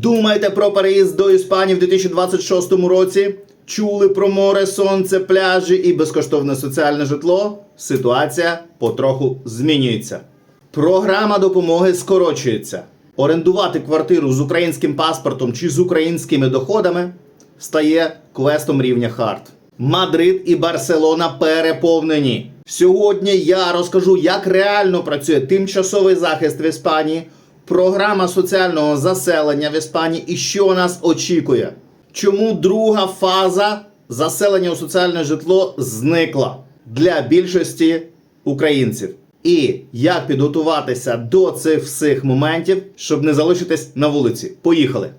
Думаєте про переїзд до Іспанії в 2026 році? Чули про море, сонце, пляжі і безкоштовне соціальне житло? Ситуація потроху змінюється. Програма допомоги скорочується. Орендувати квартиру з українським паспортом чи з українськими доходами стає квестом рівня хард. Мадрид і Барселона переповнені. Сьогодні я розкажу, як реально працює тимчасовий захист в Іспанії, програма соціального заселення в Іспанії і що нас очікує. Чому друга фаза заселення у соціальне житло зникла для більшості українців? І як підготуватися до цих всіх моментів, щоб не залишитись на вулиці? Поїхали!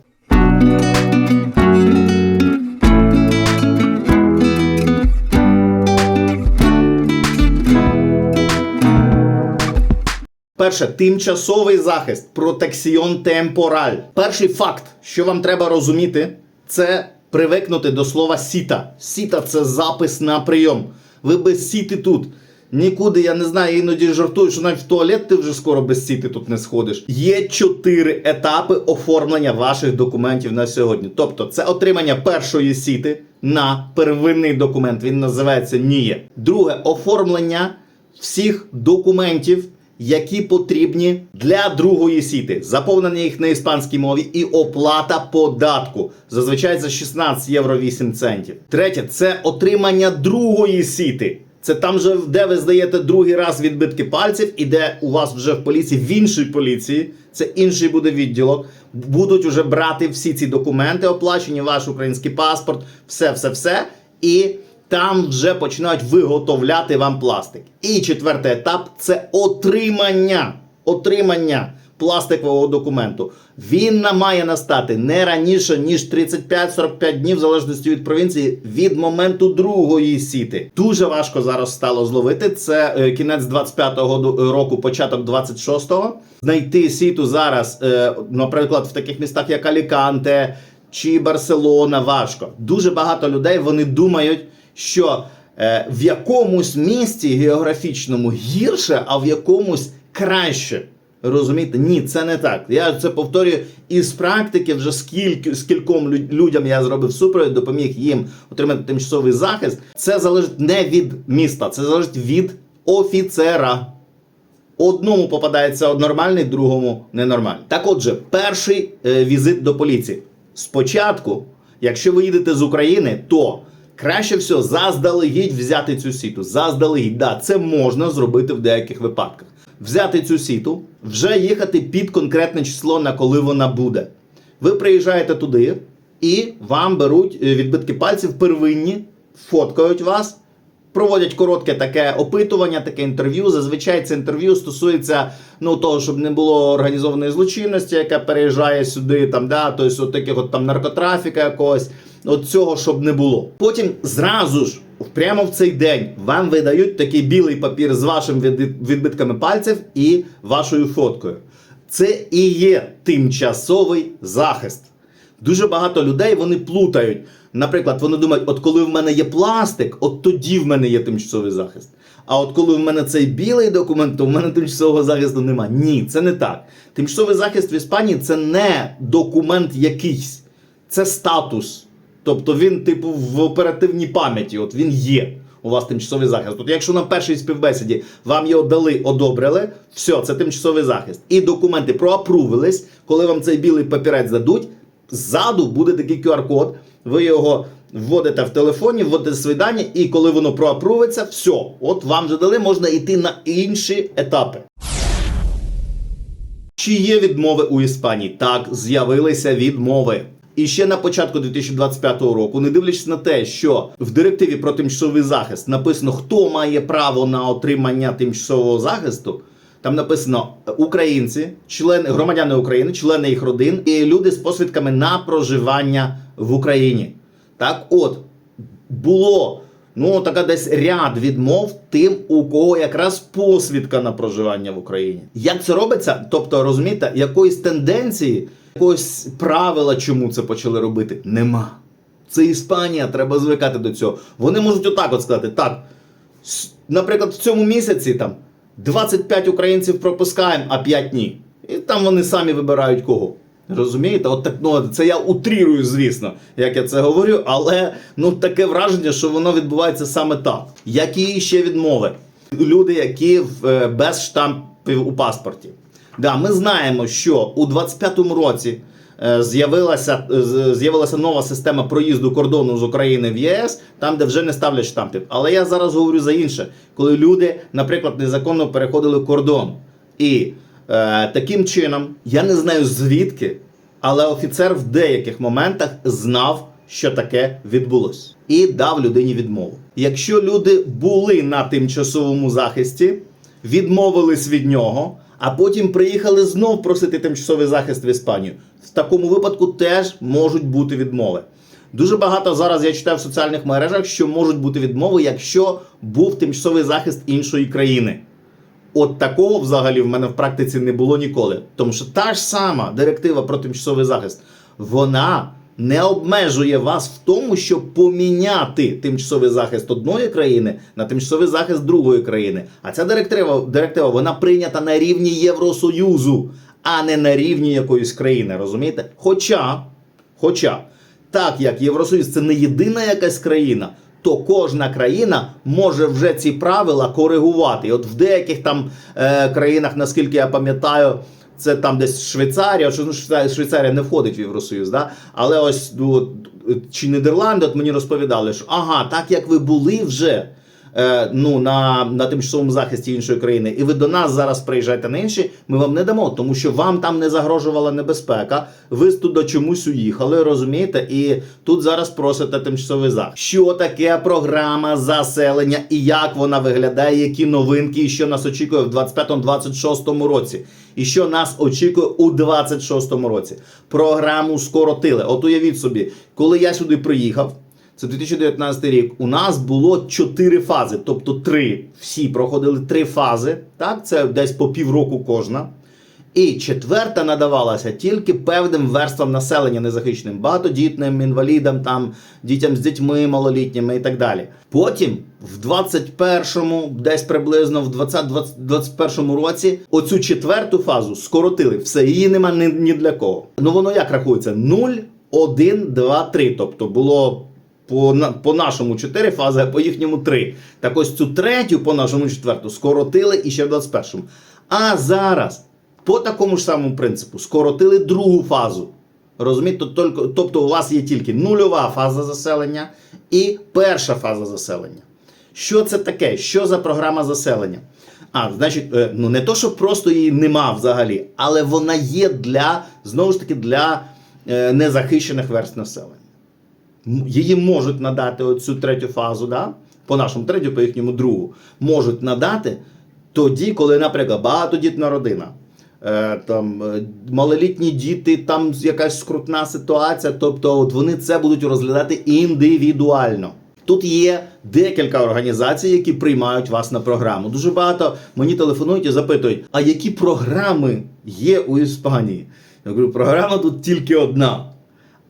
Перше, тимчасовий захист, протексіон темпораль. Перший факт, що вам треба розуміти, це привикнути до слова сіта. Сіта це запис на прийом. Ви без сіти тут. Нікуди, я не знаю, іноді жартую, що навіть в туалет ти вже скоро без сіти тут не сходиш. Є чотири етапи оформлення ваших документів на сьогодні. Тобто, це отримання першої сіти на первинний документ. Він називається НІЄ. Друге оформлення всіх документів, які потрібні для другої сіти. Заповнення їх на іспанській мові і оплата податку. Зазвичай за 16 євро 8 центів. Третє це отримання другої сіти. Це там же, де ви здаєте другий раз відбитки пальців, і де у вас вже в поліції, в іншій поліції, це інший буде відділок, будуть вже брати всі ці документи, оплачені, ваш український паспорт, все, все, все. І там вже починають виготовляти вам пластик. І четвертий етап це отримання. Отримання пластикового документу. Він має настати не раніше, ніж 35-45 днів, в залежності від провінції, від моменту другої сіти. Дуже важко зараз стало зловити. Це е, кінець 25-го ду- року, початок 26-го. Знайти сіту зараз, е, наприклад, в таких містах, як Аліканте чи Барселона, важко. Дуже багато людей вони думають, що е, в якомусь місті географічному гірше, а в якомусь краще. Розумієте? Ні, це не так. Я це повторюю із практики, вже скільки скільком людям я зробив супровід, допоміг їм отримати тимчасовий захист. Це залежить не від міста, це залежить від офіцера. Одному попадається нормальний, другому ненормальний. Так отже, перший е, візит до поліції. Спочатку, якщо ви їдете з України, то краще всього заздалегідь взяти цю сіту. Заздалегідь, да, це можна зробити в деяких випадках. Взяти цю сіту, вже їхати під конкретне число, на коли вона буде. Ви приїжджаєте туди і вам беруть е, відбитки пальців первинні, фоткають вас проводять коротке таке опитування, таке інтерв'ю. Зазвичай це інтерв'ю стосується ну того, щоб не було організованої злочинності, яка переїжджає сюди, там да, тобто от таких от там наркотрафіка якогось. От цього щоб не було. Потім зразу ж, прямо в цей день, вам видають такий білий папір з вашими відбитками пальців і вашою фоткою. Це і є тимчасовий захист. Дуже багато людей вони плутають. Наприклад, вони думають, от коли в мене є пластик, от тоді в мене є тимчасовий захист. А от коли в мене цей білий документ, то в мене тимчасового захисту немає. Ні, це не так. Тимчасовий захист в Іспанії це не документ якийсь, це статус. Тобто він, типу, в оперативній пам'яті, от він є. У вас тимчасовий захист. От якщо на першій співбесіді вам його дали, одобрили, все, це тимчасовий захист. І документи проапрувились, коли вам цей білий папірець дадуть, ззаду буде такий QR-код, ви його вводите в телефоні, вводите свої і коли воно проапрувиться, все, от вам вже дали, можна йти на інші етапи. Чи є відмови у Іспанії? Так, з'явилися відмови. І ще на початку 2025 року, не дивлячись на те, що в директиві про тимчасовий захист написано, хто має право на отримання тимчасового захисту. Там написано українці, члени громадяни України, члени їх родин і люди з посвідками на проживання в Україні. Так, от було ну така десь ряд відмов тим, у кого якраз посвідка на проживання в Україні. Як це робиться? Тобто, розумієте, якоїсь тенденції, якогось правила, чому це почали робити, нема. Це Іспанія, треба звикати до цього. Вони можуть отак от сказати: так, наприклад, в цьому місяці там 25 українців пропускаємо, а 5 ні. І там вони самі вибирають кого. Розумієте? От так, ну, це я утрірую, звісно, як я це говорю, але ну таке враження, що воно відбувається саме так. Які ще відмови? Люди, які е, без штампів у паспорті. Да, ми знаємо, що у 25-му році е, з'явилася, е, з'явилася нова система проїзду кордону з України в ЄС, там, де вже не ставлять штампів. Але я зараз говорю за інше, коли люди, наприклад, незаконно переходили кордон. І е, таким чином, я не знаю звідки, але офіцер в деяких моментах знав, що таке відбулось, і дав людині відмову. Якщо люди були на тимчасовому захисті, відмовились від нього, а потім приїхали знов просити тимчасовий захист в Іспанію. В такому випадку теж можуть бути відмови. Дуже багато зараз я читаю в соціальних мережах, що можуть бути відмови, якщо був тимчасовий захист іншої країни. От такого взагалі в мене в практиці не було ніколи. Тому що та ж сама директива про тимчасовий захист, вона не обмежує вас в тому, щоб поміняти тимчасовий захист одної країни на тимчасовий захист другої країни. А ця директива, директива вона прийнята на рівні Євросоюзу, а не на рівні якоїсь країни. Розумієте? Хоча, хоча, так як Євросоюз це не єдина якась країна, то кожна країна може вже ці правила коригувати. І от в деяких там е, країнах, наскільки я пам'ятаю, це там десь Швейцарія, що ну, Швейцарія, не входить в Євросоюз, да? але ось ну, чи Нідерланди, от мені розповідали, що ага, так як ви були вже ну, на, на тимчасовому захисті іншої країни, і ви до нас зараз приїжджаєте на інші, ми вам не дамо, тому що вам там не загрожувала небезпека. Ви туди чомусь уїхали, розумієте? І тут зараз просите тимчасовий захист. Що таке програма заселення і як вона виглядає, які новинки, і що нас очікує в 25-26 році. І що нас очікує у 26-му році. Програму скоротили. От уявіть собі, коли я сюди приїхав. Це 2019 рік. У нас було чотири фази, тобто три. Всі проходили три фази. Так, це десь по півроку кожна. І четверта надавалася тільки певним верствам населення незахищеним, багатодітним, інвалідам, там, дітям з дітьми малолітніми і так далі. Потім, в 21-му, десь приблизно в 20-21 році, оцю четверту фазу скоротили. Все, її нема ні, ні для кого. Ну воно як рахується? 0, 1, 2, 3. Тобто було по, по нашому 4 фази, а по їхньому 3. Так ось цю третю по нашому четверту скоротили і ще в 21-му. А зараз по такому ж самому принципу скоротили другу фазу. Розумієте, Тобто- тобто у вас є тільки нульова фаза заселення і перша фаза заселення. Що це таке? Що за програма заселення? А, значить, е, ну не то, що просто її нема взагалі, але вона є для знову ж таки для е, незахищених верст населення. Її можуть надати оцю третю фазу, да? по нашому третю, по їхньому другу, можуть надати тоді, коли, наприклад, багатодітна родина, е, там, е, малолітні діти, там якась скрутна ситуація, тобто от вони це будуть розглядати індивідуально. Тут є декілька організацій, які приймають вас на програму. Дуже багато мені телефонують і запитують, а які програми є у Іспанії? Я говорю, програма тут тільки одна.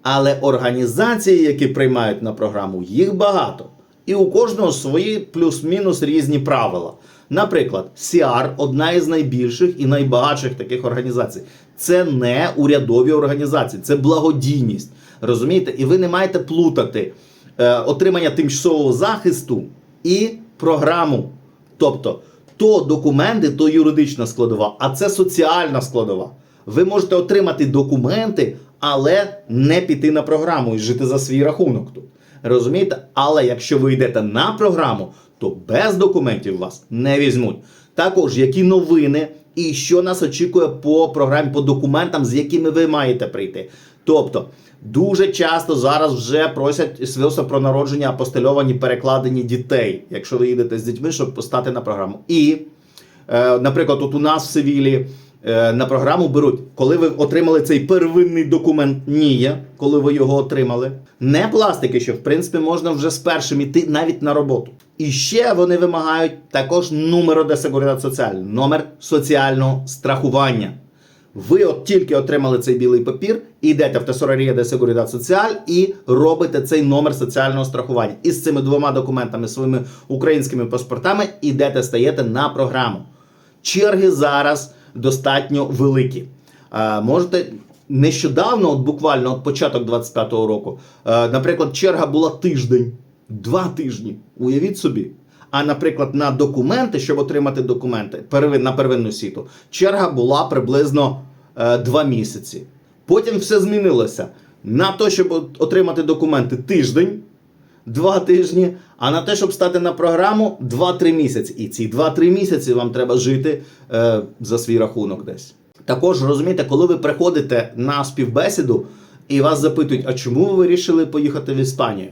Але організації, які приймають на програму, їх багато. І у кожного свої плюс-мінус різні правила. Наприклад, CR – одна із найбільших і найбагатших таких організацій. Це не урядові організації, це благодійність. Розумієте? І ви не маєте плутати е, отримання тимчасового захисту і програму. Тобто, то документи, то юридична складова, а це соціальна складова. Ви можете отримати документи, але не піти на програму і жити за свій рахунок тут. Розумієте? Але якщо ви йдете на програму, то без документів вас не візьмуть. Також які новини і що нас очікує по програмі, по документам, з якими ви маєте прийти. Тобто, дуже часто зараз вже просять свідоцтва про народження апостельовані перекладені дітей, якщо ви їдете з дітьми, щоб постати на програму. І Е, Наприклад, от у нас в Севілі на програму беруть, коли ви отримали цей первинний документ НІЯ, коли ви його отримали, не пластики, що в принципі можна вже з першим іти навіть на роботу. І ще вони вимагають також номер де Seguridad Social, номер соціального страхування. Ви от тільки отримали цей білий папір, йдете в Тесорарія де Seguridad Social і робите цей номер соціального страхування. І з цими двома документами, своїми українськими паспортами, йдете, стаєте на програму. Черги зараз достатньо великі. А, можете нещодавно, от буквально от початок 25-го року, е, наприклад, черга була тиждень, два тижні. Уявіть собі. А, наприклад, на документи, щоб отримати документи на первинну сіту, черга була приблизно е, два місяці. Потім все змінилося. На те, щоб отримати документи тиждень, два тижні, а на те, щоб стати на програму 2-3 місяці. І ці 2-3 місяці вам треба жити е, за свій рахунок десь. Також розумієте, коли ви приходите на співбесіду і вас запитують, а чому ви вирішили поїхати в Іспанію?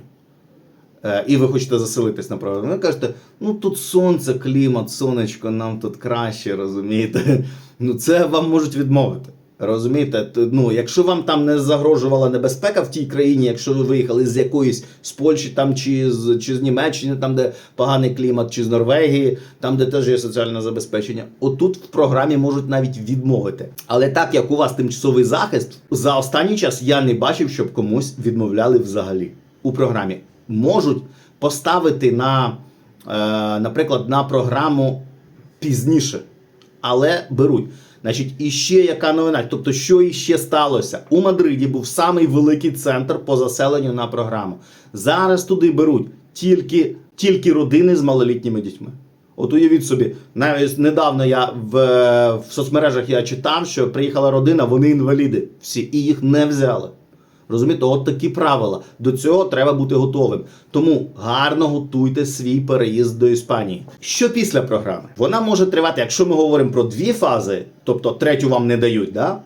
Е, і ви хочете заселитись на програму. Ви кажете, ну тут сонце, клімат, сонечко, нам тут краще, розумієте? Ну це вам можуть відмовити. Розумієте, ну, якщо вам там не загрожувала небезпека в тій країні, якщо ви виїхали з якоїсь з Польщі там, чи, з, чи з Німеччини, там, де поганий клімат, чи з Норвегії, там, де теж є соціальне забезпечення, отут в програмі можуть навіть відмовити. Але так як у вас тимчасовий захист, за останній час я не бачив, щоб комусь відмовляли взагалі у програмі. Можуть поставити на, е, наприклад, на програму пізніше, але беруть. Значить, і ще яка новина? Тобто, що іще сталося? У Мадриді був самий великий центр по заселенню на програму. Зараз туди беруть тільки, тільки родини з малолітніми дітьми. От уявіть собі, навіть недавно я в, в соцмережах я читав, що приїхала родина, вони інваліди всі, і їх не взяли. Розумієте, от такі правила. До цього треба бути готовим. Тому гарно готуйте свій переїзд до Іспанії. Що після програми? Вона може тривати, якщо ми говоримо про дві фази, тобто третю вам не дають, да?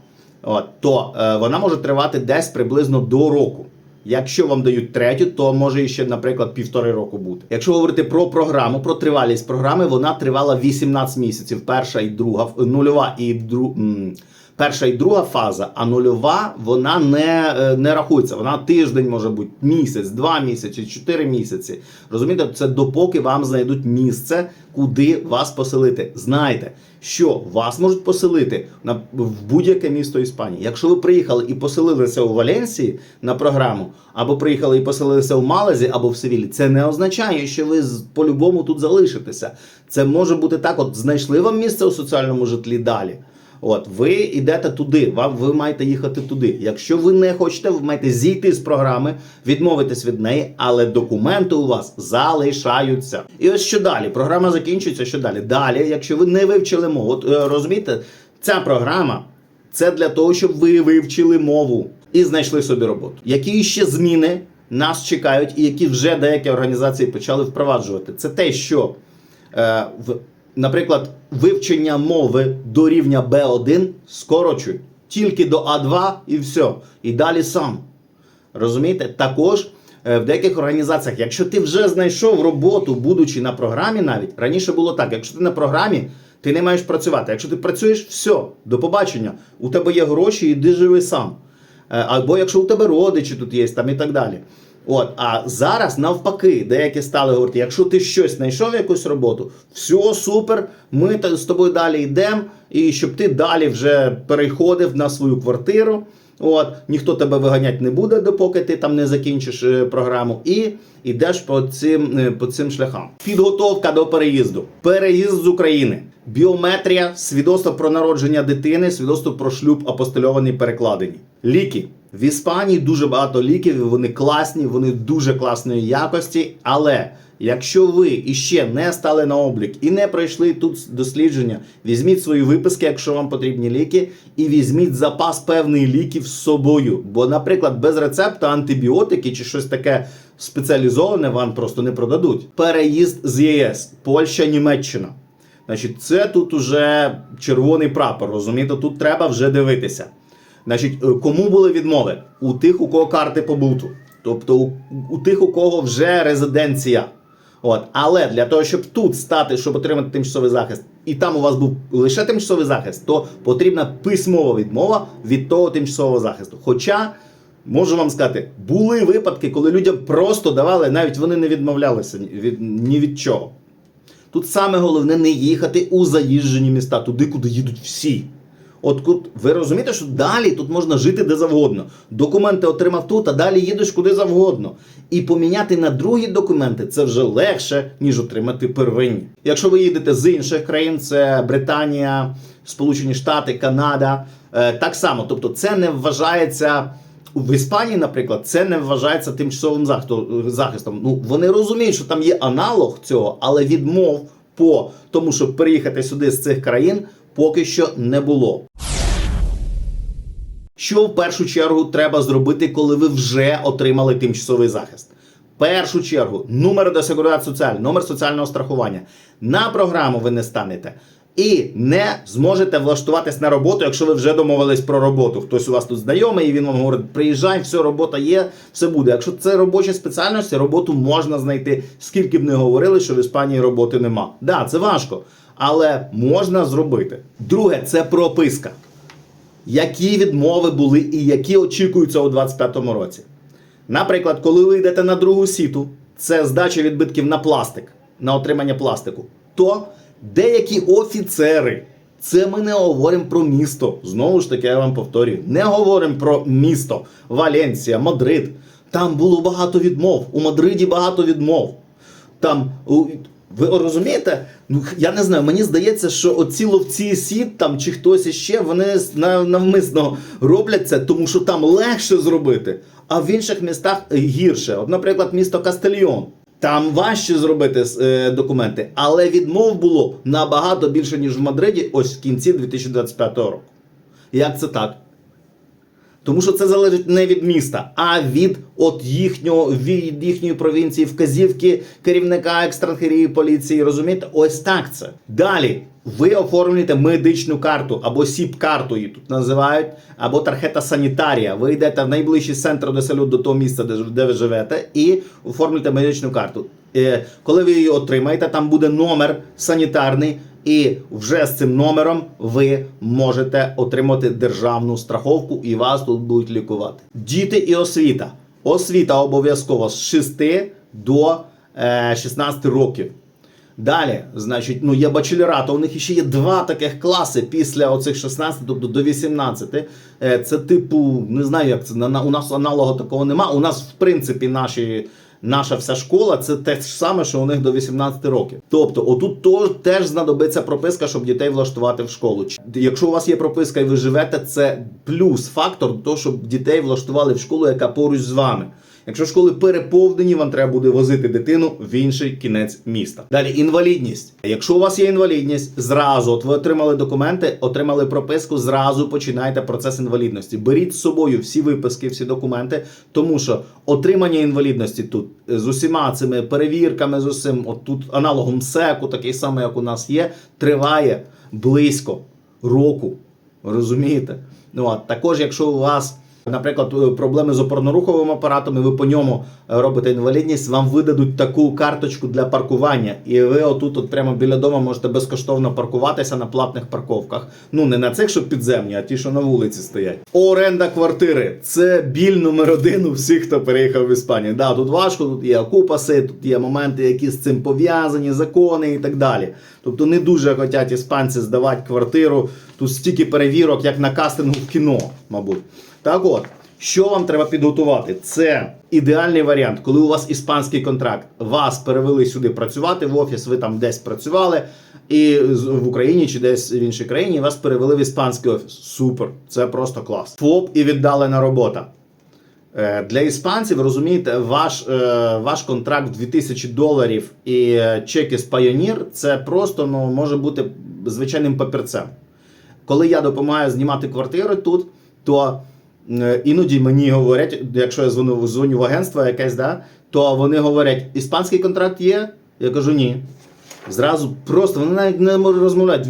От, то е, вона може тривати десь приблизно до року. Якщо вам дають третю, то може іще, наприклад, півтори року бути. Якщо говорити про програму, про тривалість програми, вона тривала 18 місяців. Перша і друга, нульова і дру, м, перша і друга фаза, а нульова вона не, е, не рахується. Вона тиждень може бути, місяць, два місяці, чотири місяці. Розумієте, це допоки вам знайдуть місце, куди вас поселити. Знайте, що вас можуть поселити на в будь-яке місто Іспанії. Якщо ви приїхали і поселилися у Валенсії на програму, або приїхали і поселилися в Малазі або в Севілі, це не означає, що ви по-любому тут залишитеся. Це може бути так: от знайшли вам місце у соціальному житлі далі. От, ви йдете туди, вам ви маєте їхати туди. Якщо ви не хочете, ви маєте зійти з програми, відмовитись від неї, але документи у вас залишаються. І ось що далі? Програма закінчується. Що далі? Далі, якщо ви не вивчили мову, от, е, розумієте, ця програма це для того, щоб ви вивчили мову і знайшли собі роботу. Які ще зміни нас чекають, і які вже деякі організації почали впроваджувати? Це те, що е, в, наприклад, вивчення мови до рівня B1 скорочують тільки до А2 і все. І далі сам. Розумієте? Також е, в деяких організаціях, якщо ти вже знайшов роботу, будучи на програмі, навіть раніше було так, якщо ти на програмі, ти не маєш працювати. Якщо ти працюєш, все, до побачення. У тебе є гроші, іди живи сам. Е, Або якщо у тебе родичі тут є, там і так далі. От, а зараз навпаки, деякі стали говорити, якщо ти щось знайшов якусь роботу, все супер, ми з тобою далі йдемо, і щоб ти далі вже переходив на свою квартиру. От, ніхто тебе виганяти не буде, допоки ти там не закінчиш е, програму, і йдеш по цим, е, по цим шляхам. Підготовка до переїзду. Переїзд з України. Біометрія, свідоцтво про народження дитини, свідоцтво про шлюб апостильовані перекладені. Ліки. В Іспанії дуже багато ліків, вони класні, вони дуже класної якості. Але якщо ви іще не стали на облік і не пройшли тут дослідження, візьміть свої виписки, якщо вам потрібні ліки, і візьміть запас певних ліків з собою. Бо, наприклад, без рецепта антибіотики чи щось таке спеціалізоване вам просто не продадуть. Переїзд з ЄС, Польща, Німеччина. Значить, це тут уже червоний прапор, розумієте? Тут треба вже дивитися. Значить, е, кому були відмови? У тих, у кого карти побуту. Тобто у, у тих, у кого вже резиденція. От. Але для того, щоб тут стати, щоб отримати тимчасовий захист, і там у вас був лише тимчасовий захист, то потрібна письмова відмова від того тимчасового захисту. Хоча, можу вам сказати, були випадки, коли людям просто давали, навіть вони не відмовлялися від, ні від чого. Тут саме головне не їхати у заїжджені міста, туди, куди їдуть всі. От тут ви розумієте, що далі тут можна жити де завгодно. Документи отримав тут, а далі їдеш куди завгодно. І поміняти на другі документи це вже легше, ніж отримати первинні. Якщо ви їдете з інших країн, це Британія, Сполучені Штати, Канада. Е, так само, тобто, це не вважається. В Іспанії, наприклад, це не вважається тимчасовим захистом. Ну вони розуміють, що там є аналог цього, але відмов по тому, щоб переїхати сюди з цих країн, поки що не було. Що в першу чергу треба зробити, коли ви вже отримали тимчасовий захист? Першу чергу, номер до Social, номер соціального страхування. На програму ви не станете. І не зможете влаштуватись на роботу, якщо ви вже домовились про роботу. Хтось у вас тут знайомий, і він вам говорить, приїжджай, все, робота є, все буде. Якщо це робочі спеціальності, роботу можна знайти, скільки б не говорили, що в Іспанії роботи нема. Да, це важко, але можна зробити. Друге, це прописка які відмови були і які очікуються у 2025 році. Наприклад, коли ви йдете на другу сіту, це здача відбитків на пластик, на отримання пластику, то деякі офіцери, це ми не говоримо про місто. Знову ж таки, я вам повторюю, не говоримо про місто Валенсія, Мадрид. Там було багато відмов. У Мадриді багато відмов. Там ви розумієте? Ну я не знаю. Мені здається, що оці ловці сіт там чи хтось іще, вони навмисно роблять це, тому що там легше зробити, а в інших містах гірше. От, наприклад, місто Кастельйон. Там важче зробити е, документи, але відмов було набагато більше, ніж в Мадриді, ось в кінці 2025 року. Як це так? Тому що це залежить не від міста, а від от їхнього від їхньої провінції, вказівки керівника екстранхерії поліції. Розумієте? Ось так це. Далі ви оформлюєте медичну карту або СІП-карту її тут називають, або тархета санітарія. Ви йдете в найближчий центр де салют до того місця, де ви живете, і оформлюєте медичну карту. Е, коли ви її отримаєте, там буде номер санітарний. І вже з цим номером ви можете отримати державну страховку і вас тут будуть лікувати. Діти і освіта. Освіта обов'язково з 6 до е, 16 років. Далі, значить, ну є бачелорат, у них ще є два таких класи після оцих 16, тобто до 18. Е, Це типу, не знаю, як це на- у нас аналогу такого нема. У нас, в принципі, наші. Наша вся школа це те ж саме, що у них до 18 років. Тобто, отут то- теж знадобиться прописка, щоб дітей влаштувати в школу. Якщо у вас є прописка і ви живете, це плюс фактор до того, щоб дітей влаштували в школу, яка поруч з вами. Якщо школи переповнені, вам треба буде возити дитину в інший кінець міста. Далі інвалідність. Якщо у вас є інвалідність, зразу от ви отримали документи, отримали прописку, зразу починайте процес інвалідності. Беріть з собою всі виписки, всі документи, тому що отримання інвалідності тут е, з усіма цими перевірками, з усім, от тут аналогом СЕКу, такий самий, як у нас є, триває близько року. Розумієте? Ну а також, якщо у вас, наприклад, е, проблеми з опорно-руховим апаратом, і ви по ньому е, робите інвалідність, вам видадуть таку карточку для паркування, і ви отут, от прямо біля дому, можете безкоштовно паркуватися на платних парковках. Ну не на цих, що підземні, а ті, що на вулиці стоять. Оренда квартири це біль номер один у всіх, хто переїхав в Іспанію. Да, тут важко, тут є окупаси, тут є моменти, які з цим пов'язані, закони і так далі. Тобто не дуже хочуть іспанці здавати квартиру. Тут стільки перевірок, як на кастингу в кіно, мабуть. Так от, що вам треба підготувати? Це ідеальний варіант, коли у вас іспанський контракт, вас перевели сюди працювати в офіс, ви там десь працювали, і в Україні чи десь в іншій країні вас перевели в іспанський офіс. Супер, це просто клас. ФОП і віддалена робота. Е, Для іспанців, розумієте, ваш, е, ваш контракт 2000 доларів і е, чеки з Pioneer це просто ну, може бути звичайним папірцем. Коли я допомагаю знімати квартири тут, то іноді мені говорять, якщо я дзвоню, дзвоню в агентство якесь, да, то вони говорять: іспанський контракт є? Я кажу ні. Зразу просто вони навіть не можуть розмовляти,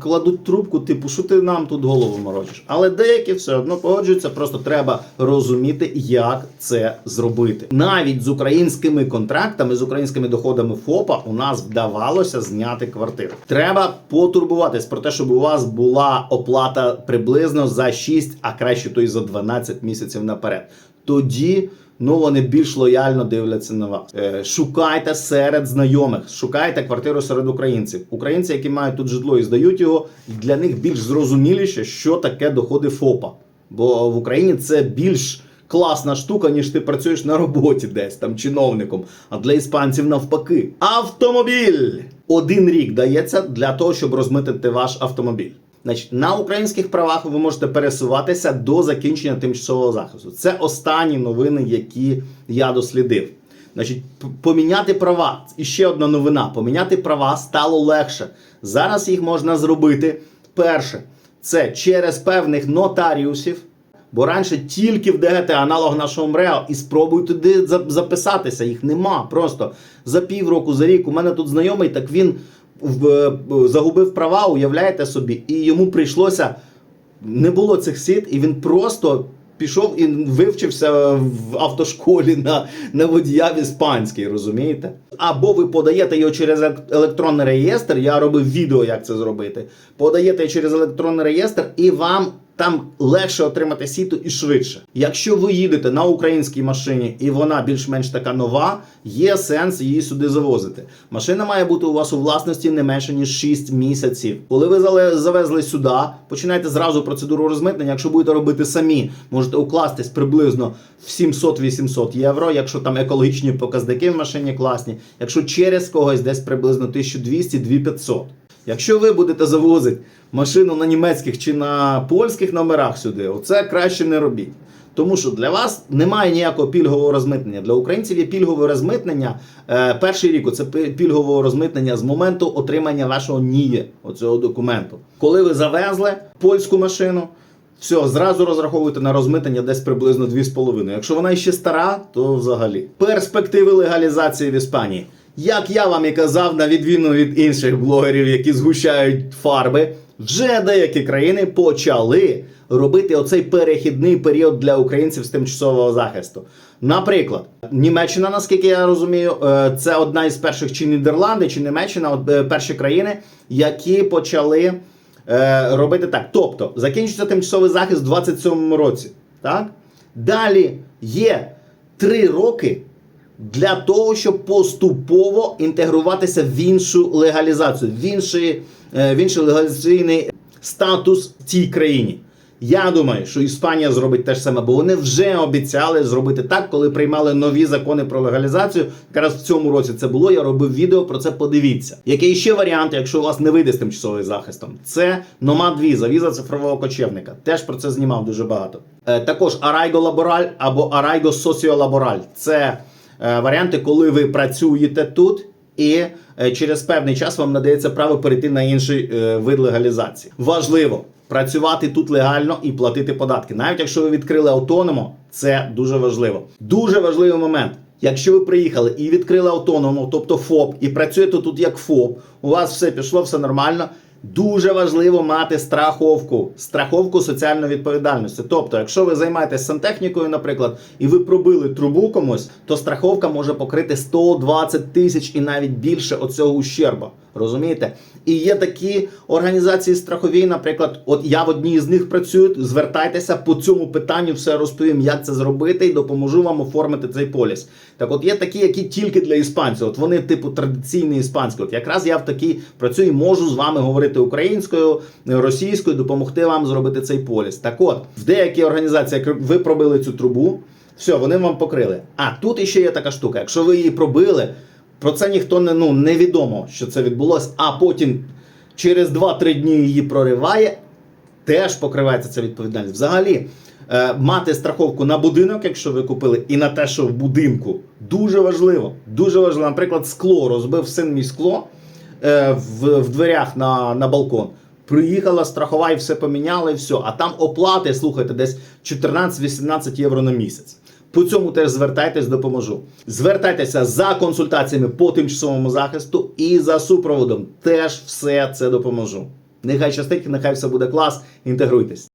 кладуть трубку, типу, що ти нам тут голову морочиш. Але деякі все одно погоджуються, просто треба розуміти, як це зробити. Навіть з українськими контрактами, з українськими доходами ФОПа у нас вдавалося зняти квартиру. Треба потурбуватись про те, щоб у вас була оплата приблизно за 6, а краще то й за 12 місяців наперед. Тоді ну вони більш лояльно дивляться на вас. Е, шукайте серед знайомих, шукайте квартиру серед українців. Українці, які мають тут житло і здають його, для них більш зрозуміліше, що таке доходи ФОПа. Бо в Україні це більш класна штука, ніж ти працюєш на роботі десь там чиновником. А для іспанців навпаки. Автомобіль! Один рік дається для того, щоб розмитити ваш автомобіль. Значить, на українських правах ви можете пересуватися до закінчення тимчасового захисту. Це останні новини, які я дослідив. Значить, поміняти права. І ще одна новина: поміняти права стало легше. Зараз їх можна зробити. Перше, це через певних нотаріусів. Бо раніше тільки в ДГТ аналог нашого МРЕО і спробуй туди записатися. Їх нема. Просто за півроку, за рік. У мене тут знайомий, так він загубив права, уявляєте собі, і йому прийшлося. Не було цих сіт, і він просто пішов і вивчився в автошколі на, на водія в іспанській, розумієте? Або ви подаєте його через електронний реєстр. Я робив відео, як це зробити. Подаєте через електронний реєстр, і вам там легше отримати сіту і швидше. Якщо ви їдете на українській машині і вона більш-менш така нова, є сенс її сюди завозити. Машина має бути у вас у власності не менше ніж 6 місяців. Коли ви завезли сюди, починайте зразу процедуру розмитнення. Якщо будете робити самі, можете укластись приблизно в 700-800 євро. Якщо там екологічні показники в машині класні, якщо через когось десь приблизно 1200-2500. Якщо ви будете завозити машину на німецьких чи на польських номерах сюди, оце краще не робіть. Тому що для вас немає ніякого пільгового розмитнення. Для українців є пільгове розмитнення. Е, перший рік це пільгового розмитнення з моменту отримання вашого НІЄ, оцього документу. Коли ви завезли польську машину, все, зразу розраховуйте на розмитнення десь приблизно 2,5. Якщо вона ще стара, то взагалі. Перспективи легалізації в Іспанії. Як я вам і казав, на відміну від інших блогерів, які згущають фарби, вже деякі країни почали робити оцей перехідний період для українців з тимчасового захисту. Наприклад, Німеччина, наскільки я розумію, е, це одна із перших чи Нідерланди, чи Німеччина, е, перші країни, які почали е, робити так. Тобто закінчиться тимчасовий захист в 27-му році. Так? Далі є три роки для того, щоб поступово інтегруватися в іншу легалізацію, в інший, е, в інший легалізаційний статус в цій країні. Я думаю, що Іспанія зробить те ж саме, бо вони вже обіцяли зробити так, коли приймали нові закони про легалізацію. Якраз в цьому році це було. Я робив відео про це. Подивіться. Який ще варіант, якщо у вас не вийде з тимчасовим захистом? Це Nomad Visa, віза цифрового кочевника. Теж про це знімав дуже багато. Е, також Araigo Laboral або Socio Laboral. Це варіанти, коли ви працюєте тут. І е, через певний час вам надається право перейти на інший е, вид легалізації. Важливо працювати тут легально і платити податки. Навіть якщо ви відкрили автономо, це дуже важливо. Дуже важливий момент. Якщо ви приїхали і відкрили автономо, тобто ФОП, і працюєте тут як ФОП, у вас все пішло, все нормально. Дуже важливо мати страховку, страховку соціальної відповідальності. Тобто, якщо ви займаєтесь сантехнікою, наприклад, і ви пробили трубу комусь, то страховка може покрити 120 тисяч і навіть більше оцього ущерба. Розумієте? І є такі організації страхові, наприклад, от я в одній з них працюю. Звертайтеся по цьому питанню, все розповім, як це зробити, і допоможу вам оформити цей поліс. Так, от є такі, які тільки для іспанців. От вони, типу, традиційні іспанські. От якраз я в такій працюю і можу з вами говорити українською, російською, допомогти вам зробити цей поліс. Так от, в деякі організації, як ви пробили цю трубу, все, вони вам покрили. А тут іще є така штука. Якщо ви її пробили. Про це ніхто не ну невідомо, що це відбулося, а потім через 2-3 дні її прориває, теж покривається ця відповідальність. Взагалі, е, мати страховку на будинок, якщо ви купили, і на те, що в будинку, дуже важливо. Дуже важливо. Наприклад, скло розбив син мій скло е, в, в дверях на, на балкон. Приїхала страхова і все поміняла, і все. А там оплати, слухайте, десь 14-18 євро на місяць. По цьому теж звертайтесь, допоможу. Звертайтеся за консультаціями по тимчасовому захисту і за супроводом. Теж все це допоможу. Нехай щастить, нехай все буде клас. Інтегруйтесь.